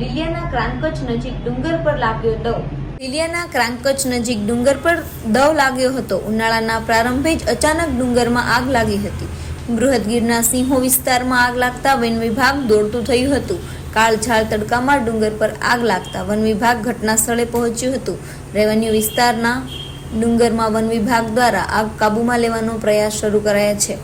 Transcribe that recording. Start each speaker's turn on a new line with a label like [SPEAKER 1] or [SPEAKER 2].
[SPEAKER 1] લીલિયાના ક્રાંકચ નજીક ડુંગર પર લાગ્યો દવ. લીલિયાના ક્રાંકચ નજીક ડુંગર પર દવ લાગ્યો હતો. ઉનાળાના પ્રારંભે જ અચાનક ડુંગરમાં આગ લાગી હતી. બૃહદગીરના સિંહો વિસ્તારમાં આગ લાગતા વન વિભાગ દોડતું થયું હતું. કાળઝાળ તડકામાં ડુંગર પર આગ લાગતા વન વિભાગ ઘટના સ્થળે પહોંચ્યું હતું. રેવન્યુ વિસ્તારના ડુંગરમાં વન વિભાગ દ્વારા આગ કાબૂમાં લેવાનો પ્રયાસ શરૂ કરાયા છે.